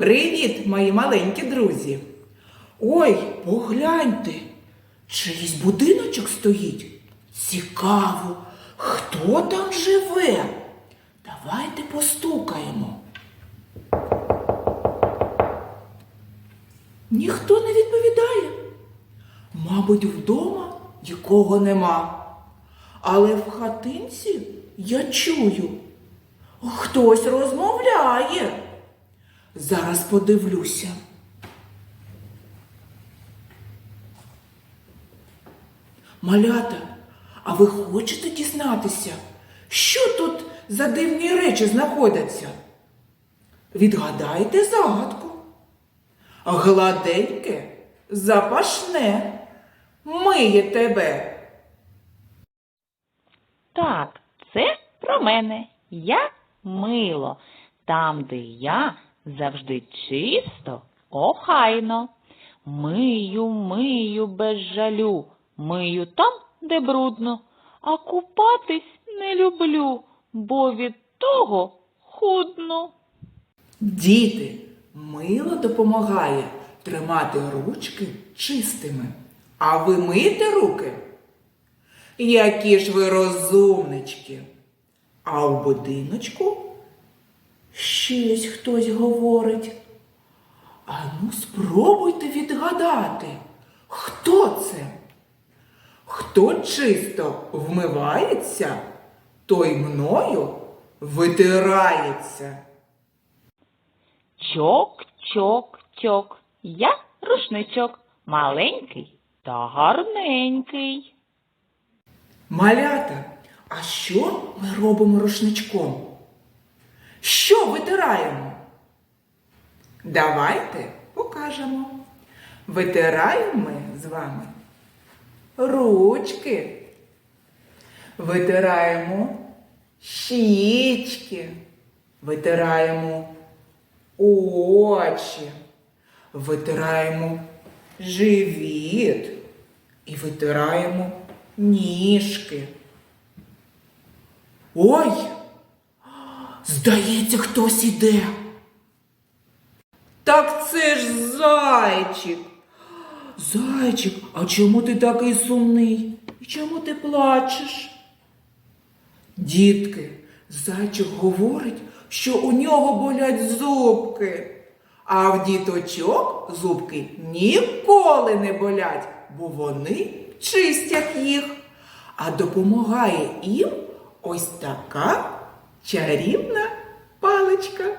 Привіт, мої маленькі друзі! Ой, погляньте, чийсь будиночок стоїть. Цікаво, хто там живе? Давайте постукаємо. Ніхто не відповідає. Мабуть, вдома нікого нема. Але в хатинці я чую. Хтось розмовляє. Зараз подивлюся. Малята, а ви хочете дізнатися, що тут за дивні речі знаходяться? Відгадайте загадку. Гладеньке, запашне, миє тебе. Так, це про мене. Я мило. Там, де я завжди чисто, охайно. Мию, мию без жалю, мию там, де брудно, а купатись не люблю, бо від того худно. Діти, мило допомагає тримати ручки чистими. А ви миєте руки? Які ж ви розумнички. А в будиночку щось хтось говорить. А ну спробуйте відгадати, хто це? Хто чисто вмивається, той мною витирається. Чок, чок, чок. Я рушничок, маленький та гарненький. Малята, а що ми робимо рушничком? Що витираємо? Давайте покажемо. Витираємо ми з вами ручки. Витираємо щічки. Витираємо очі. Витираємо живіт. І витираємо ніжки. Ой! Здається, хтось іде. Так це ж зайчик. Зайчик, а чому ти такий сумний? І чому ти плачеш? Дітки, зайчик говорить, що у нього болять зубки. А в діточок зубки ніколи не болять, бо вони чистять їх. А допомагає їм ось така чарівна паличка.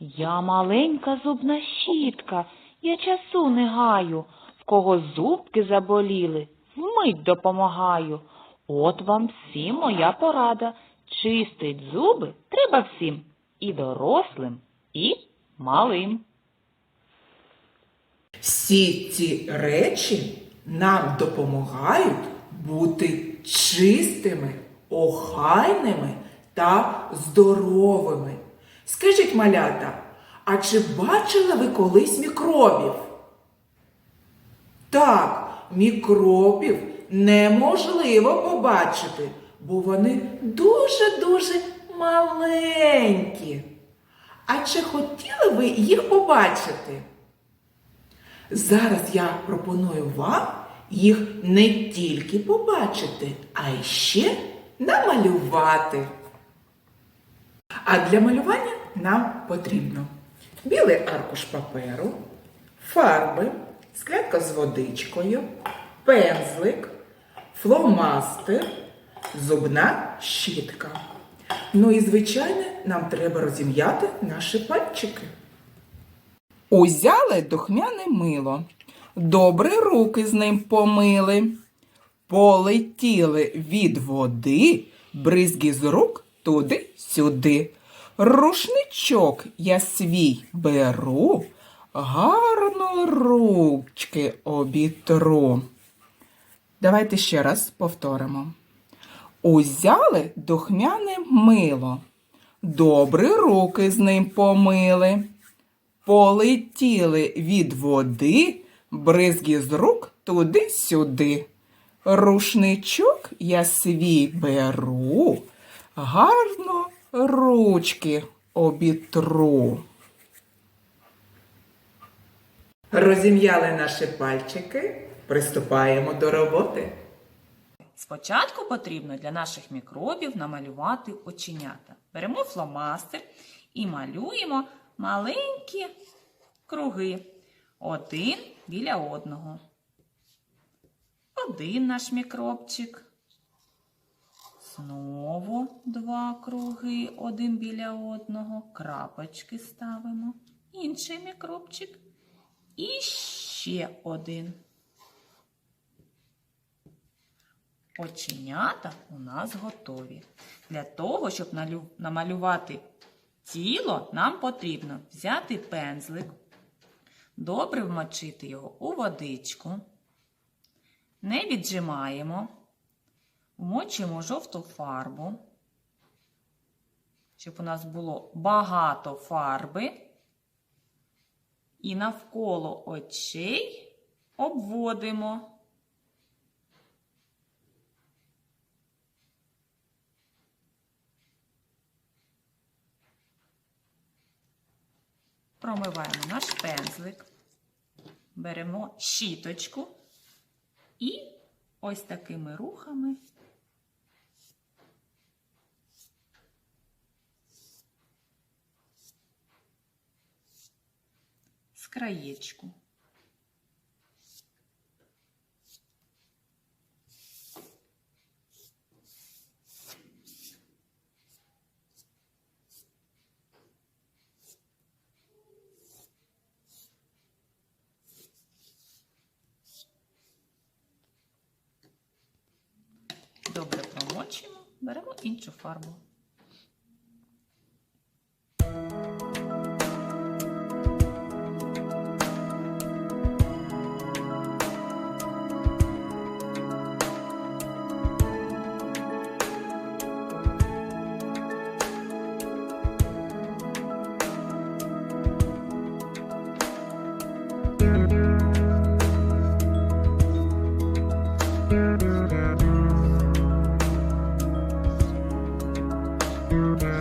Я маленька зубна щітка, я часу не гаю, в кого зубки заболіли, вмить допомагаю. От вам всім моя порада. Чистить зуби треба всім, і дорослим, і малим. Всі ці речі нам допомагають бути чистими, охайними та здоровими. Скажіть, малята, а чи бачили ви колись мікробів? Так, мікробів неможливо побачити, бо вони дуже-дуже маленькі. А чи хотіли ви їх побачити? Зараз я пропоную вам їх не тільки побачити, а й ще намалювати. А для малювання нам потрібно білий аркуш паперу, фарби, склянка з водичкою, пензлик, фломастер, зубна щітка. Ну і, звичайно, нам треба розім'яти наші пальчики. Узяли духмяне мило, добре руки з ним помили, полетіли від води, бризги з рук туди-сюди. Рушничок я свій беру, гарно ручки обітру. Давайте ще раз повторимо. Узяли духмяне мило, добре руки з ним помили. Полетіли від води, бризги з рук туди-сюди. Рушничок я свій беру, гарно ручки обітру. Розім'яли наші пальчики, приступаємо до роботи. Спочатку потрібно для наших мікробів намалювати оченята. Беремо фломастер і малюємо маленькі круги. Один біля одного. Один наш мікробчик. Знову два круги, один біля одного. Крапочки ставимо. Інший мікробчик. І ще один. Оченята у нас готові. Для того, щоб намалювати тіло, нам потрібно взяти пензлик, добре вмочити його у водичку, не віджимаємо, вмочуємо жовту фарбу, щоб у нас було багато фарби. І навколо очей обводимо. Промиваємо наш пензлик, беремо щіточку і ось такими рухами краєчку. Добре промочимо, беремо іншу фарбу. Bye.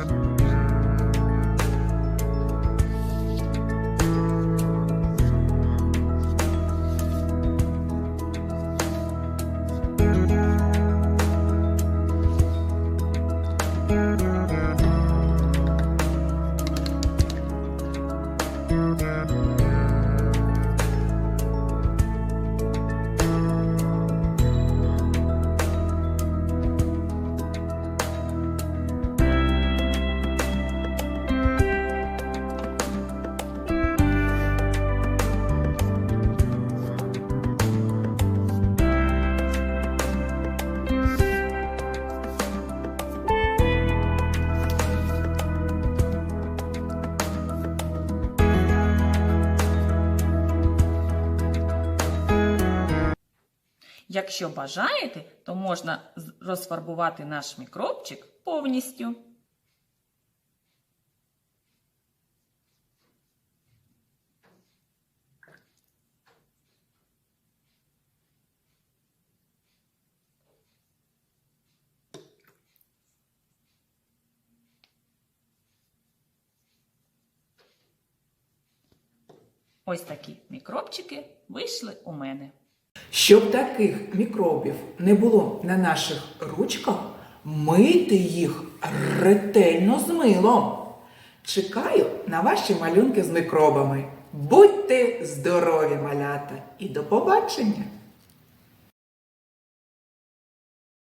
Якщо бажаєте, то можна розфарбувати наш мікробчик повністю. Ось такі мікробчики вийшли у мене. Щоб таких мікробів не було на наших ручках, мийте їх ретельно з милом. Чекаю на ваші малюнки з мікробами. Будьте здорові, малята, і до побачення!